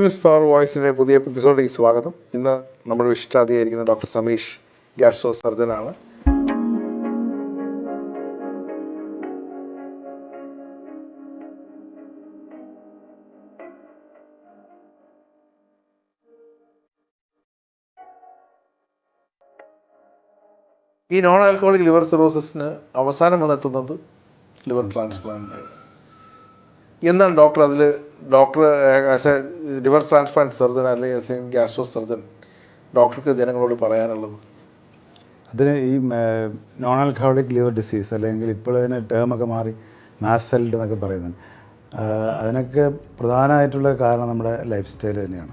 അൽക്കിമിസ് power വോയിസിന്റെ പുതിയ എപ്പിസോഡിലേക്ക് സ്വാഗതം. ഇന്ന് നമ്മുടെ വിശിഷ്ടാതിയായിരിക്കുന്ന ഡോക്ടർ സമീഷ് ഗ്യാസ്ട്രോ സർജനാണ് ഈ നോൺ ആൽക്കഹോളിക് ലിവർ സിറോസിന് അവസാനം വന്നെത്തുന്നത് ലിവർ ട്രാൻസ്പ്ലാന്റ് എന്താണ് ഡോക്ടർ അതിൽ doctor as a liver transplant surgeon അല്ലെങ്കിൽ ആസ് എ ഗ്യാസ്ട്രോ സർജൻ ഡോക്ടർക്ക് ജനങ്ങളോട് പറയാനുള്ളത്? അതിന് ഈ നോൺ ആൽക്കഹോളിക് ലിവർ ഡിസീസ് അല്ലെങ്കിൽ ഇപ്പോൾ അതിന് ടേമൊക്കെ മാറി മാസൽഡ് എന്നൊക്കെ പറയുന്നത് ആ, അതിനൊക്കെ പ്രധാനമായിട്ടുള്ള കാരണം നമ്മുടെ ലൈഫ് സ്റ്റൈൽ തന്നെയാണ്.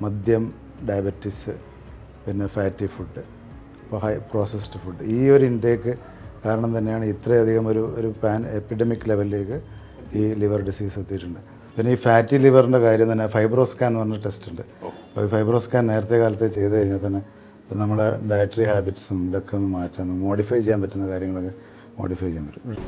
മദ്യം ഡയബറ്റിസ് പിന്നെ ഫാറ്റി ഫുഡ് ഇപ്പോൾ ഹൈ പ്രോസസ്ഡ് ഫുഡ് ഈ ഒരു ഇൻടേക്ക് കാരണം തന്നെയാണ് ഇത്രയധികം ഒരു ഒരു പാൻ എപ്പിഡമിക് ലെവലിലേക്ക് ഈ ലിവർ ഡിസീസ് എത്തിയിട്ടുണ്ട്. പിന്നെ ഈ ഫാറ്റി ലിവറിന്റെ കാര്യം തന്നെ ഫൈബ്രോസ്കാൻ എന്ന് പറഞ്ഞ ടെസ്റ്റ് ഉണ്ട്. അപ്പോൾ ഈ ഫൈബ്രോസ്കാൻ നേരത്തെ കാലത്ത് ചെയ്ത് കഴിഞ്ഞാൽ തന്നെ ഇപ്പം നമ്മുടെ ഡയറ്ററി ഹാബിറ്റ്സും ഇതൊക്കെ ഒന്ന് മാറ്റാൻ മോഡിഫൈ ചെയ്യാൻ പറ്റുന്ന കാര്യങ്ങളൊക്കെ മോഡിഫൈ ചെയ്യാൻ പറ്റും.